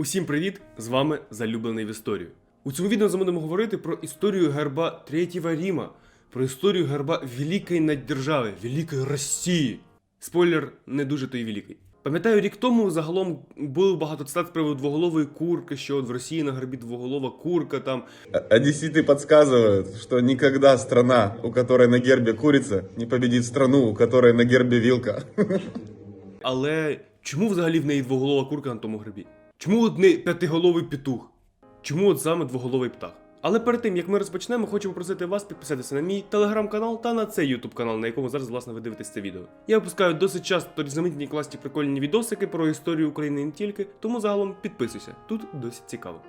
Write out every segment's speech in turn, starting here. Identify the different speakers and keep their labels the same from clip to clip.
Speaker 1: Усім привіт! З вами залюблений в історію. У цьому відео ми будемо говорити про історію герба Третього Ріма, про історію герба Великої наддержави, Великої Росії. Спойлер, не дуже той великий. Пам'ятаю, рік тому загалом було багато цитат з приводу двоголової курки, що от в Росії на гербі двоголова курка там.
Speaker 2: Одесситы подсказывают, что никогда страна, у которой на гербе курица, не победит страну, у которой на гербе вилка.
Speaker 1: Але чому взагалі в неї двоголова курка на тому гербі? Чому от не п'ятиголовий петух? Чому от саме двоголовий птах? Але перед тим як ми розпочнемо, хочу попросити вас підписатися на мій телеграм-канал та на цей ютуб канал, на якому зараз власне ви дивитесь це відео. Я випускаю досить часто різноманітні класні прикольні відосики про історію України і не тільки, тому загалом підписуйся. Тут досить цікаво.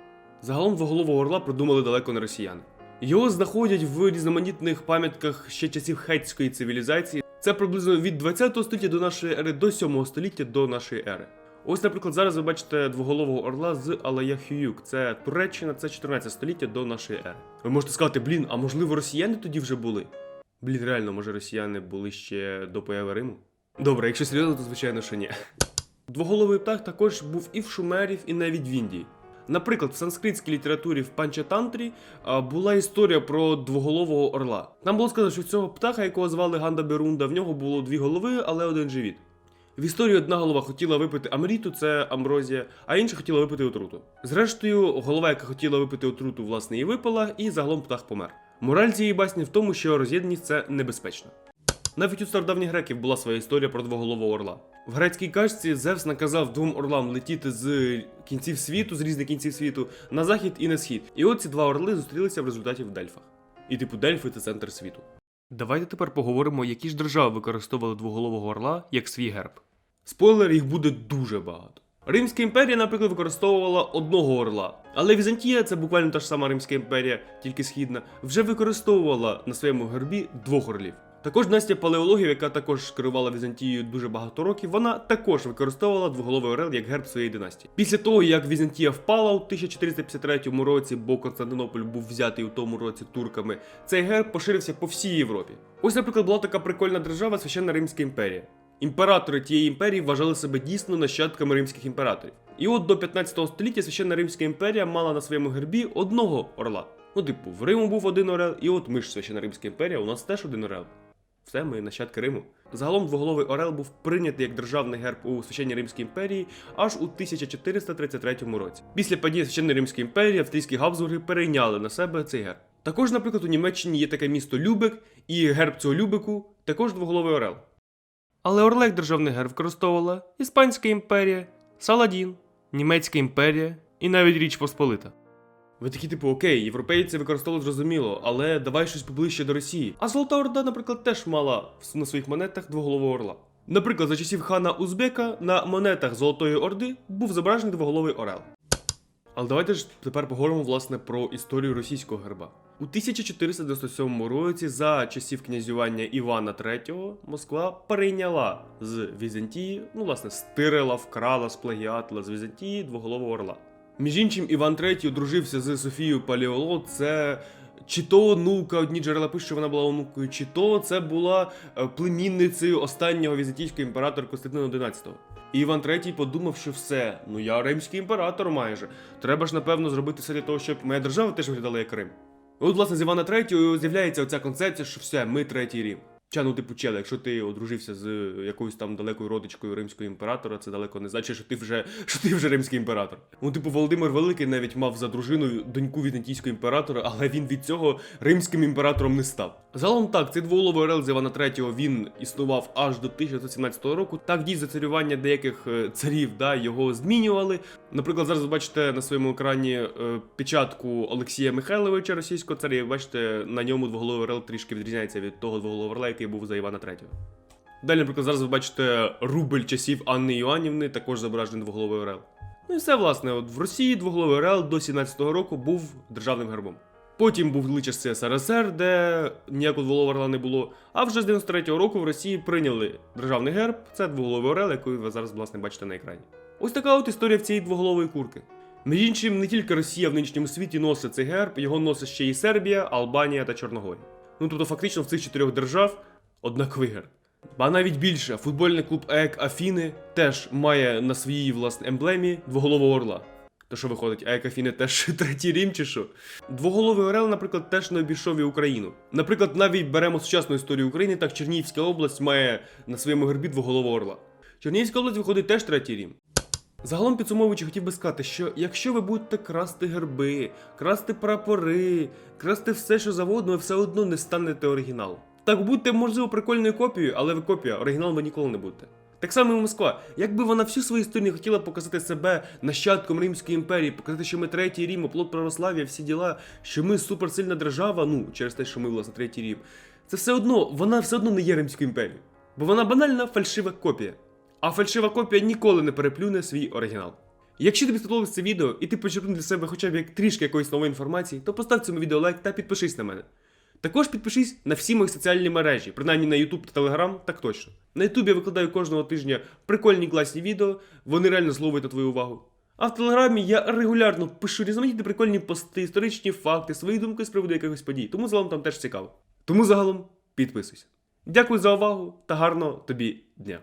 Speaker 1: Загалом двоголового орла придумали далеко не росіяни. Його знаходять в різноманітних пам'ятках ще часів хетської цивілізації. Це приблизно від 20 століття до нашої ери до 7 століття до нашої ери. Ось, наприклад, зараз ви бачите двоголового орла з Алая Хююк. Це Туреччина, це 14 століття до нашої ери. Ви можете сказати, блін, а можливо росіяни тоді вже були? Блін, реально, може росіяни були ще до появи Риму? Добре, якщо серйозно, то звичайно, що ні. Двоголовий птах також був і в шумерів, і навіть в Індії. Наприклад, в санскритській літературі в Панчатантрі була історія про двоголового орла. Там було сказано, що в цього птаха, якого звали Ганда Берунда, в нього було дві голови, але один живіт. В історії одна голова хотіла випити амріту, це амброзія, а інша хотіла випити отруту. Зрештою, голова, яка хотіла випити отруту, власне, і випила, і загалом птах помер. Мораль цієї басні в тому, що роз'єднаність це небезпечно. Навіть у стародавніх греків була своя історія про двоголового орла. В грецькій качці Зевс наказав двом орлам летіти з кінців світу, з різних кінців світу, на захід і на схід. І от ці два орли зустрілися в результаті в Дельфах. І типу Дельфи це центр світу. Давайте тепер поговоримо, які ж держави використовували двоголового орла як свій герб. Спойлер, їх буде дуже багато. Римська імперія, наприклад, використовувала одного орла, але Візантія, це буквально та ж сама Римська імперія, тільки східна, вже використовувала на своєму гербі двох орлів. Також Настя Палеологів, яка також керувала Візантією дуже багато років, вона також використовувала двоголовий орел як герб своєї династії. Після того, як Візантія впала у 1453 році, бо Константинополь був взятий у тому році турками, цей герб поширився по всій Європі. Ось, наприклад, була така прикольна держава Священна Римська імперія. Імператори тієї імперії вважали себе дійсно нащадками римських імператорів. І от до 15 століття Священна Римська імперія мала на своєму гербі одного орла. Ну, типу, в Риму був один орел, і от ми ж Священна Римська імперія, у нас теж один орел. Все, ми нащадки Риму. Загалом двоголовий орел був прийнятий як державний герб у Священній Римській імперії аж у 1433 році. Після падіння Священної Римської імперії австрійські Габсбурги перейняли на себе цей герб. Також, наприклад, у Німеччині є таке місто Любек, і герб цього Любеку також двоголовий орел. Але орел як державний герб використовувала Іспанська імперія, Саладін, Німецька імперія і навіть Річ Посполита. Ви такі, типу, окей, європейці використовували зрозуміло, але давай щось поближче до Росії. А Золота Орда, наприклад, теж мала на своїх монетах двоголового орла. Наприклад, за часів хана Узбека на монетах Золотої Орди був зображений двоголовий орел. Але давайте ж тепер поговоримо власне про історію російського герба. У 1497 році, за часів князювання Івана III, Москва перейняла з Візантії, ну, власне, стирила, вкрала, сплагіатила з Візантії двоголового орла. Між іншим, Іван III одружився з Софією Паліоло. Це чи то онука, одні джерела пишуть, що вона була онукою, чи то це була е, племінницею останнього візантійського імператора Костянтина XI. І Іван III подумав, що все, ну я римський імператор майже. Треба ж, напевно, зробити все для того, щоб моя держава теж виглядала як Рим. От, власне, з Івана III з'являється оця концепція, що все, ми третій Рим. Ча, ну типу, чел, якщо ти одружився з якоюсь там далекою родичкою римського імператора, це далеко не значить, що ти вже що ти вже римський імператор. Ну, типу, Володимир Великий навіть мав за дружину доньку візантійського імператора, але він від цього римським імператором не став. Загалом так, цей двоголовий орел з Івана III він існував аж до 1917 року. Так дій за царювання деяких е, царів да, його змінювали. Наприклад, зараз ви бачите на своєму екрані е, печатку Олексія Михайловича російського царя. і бачите, на ньому двоголовий орел трішки відрізняється від того двоголового орла, який був за Івана III. Далі, наприклад, зараз ви бачите рубль часів Анни Іоаннівни, також зображений двоголовий орел. Ну і все, власне, от в Росії двоголовий орел до 17-го року був державним гербом. Потім був часи СРСР, де ніякого двоголового орла не було. А вже з 93-го року в Росії прийняли державний герб, це двоголовий орел, який ви зараз, власне, бачите на екрані. Ось така от історія в цієї двоголової курки. Між іншим, не тільки Росія в нинішньому світі носить цей герб, його носить ще і Сербія, Албанія та Чорногорія. Ну тобто, фактично в цих чотирьох держав однаковий герб. А навіть більше, футбольний клуб ЕК Афіни теж має на своїй власне емблемі двоголового орла. То що виходить, а як Афіни теж третій Рім чи що? Двоголовий Орел, наприклад, теж не обійшов і Україну. Наприклад, навіть беремо сучасну історію України, так Чернігівська область має на своєму гербі двоголового орла. Чернігівська область виходить теж третій Рім. Загалом підсумовуючи, хотів би сказати, що якщо ви будете красти герби, красти прапори, красти все, що завгодно, ви все одно не станете оригіналом. Так будьте, можливо, прикольною копією, але ви копія, оригінал ви ніколи не будете. Так само і Москва. Якби вона всю свою історію хотіла показати себе нащадком Римської імперії, показати, що ми третій Рім, оплот православ'я, всі діла, що ми суперсильна держава, ну через те, що ми власне третій Рім, це все одно, вона все одно не є Римською імперією. Бо вона банальна фальшива копія. А фальшива копія ніколи не переплюне свій оригінал. Якщо тобі сподобалось це відео і ти почерпнув для себе хоча б як трішки якоїсь нової інформації, то постав цьому відео лайк та підпишись на мене. Також підпишись на всі мої соціальні мережі, принаймні на YouTube та Telegram, так точно. На YouTube я викладаю кожного тижня прикольні класні відео, вони реально зловують на твою увагу. А в Телеграмі я регулярно пишу різноманітні прикольні пости, історичні факти, свої думки з приводу якихось подій, тому загалом там теж цікаво. Тому загалом підписуйся. Дякую за увагу та гарного тобі дня.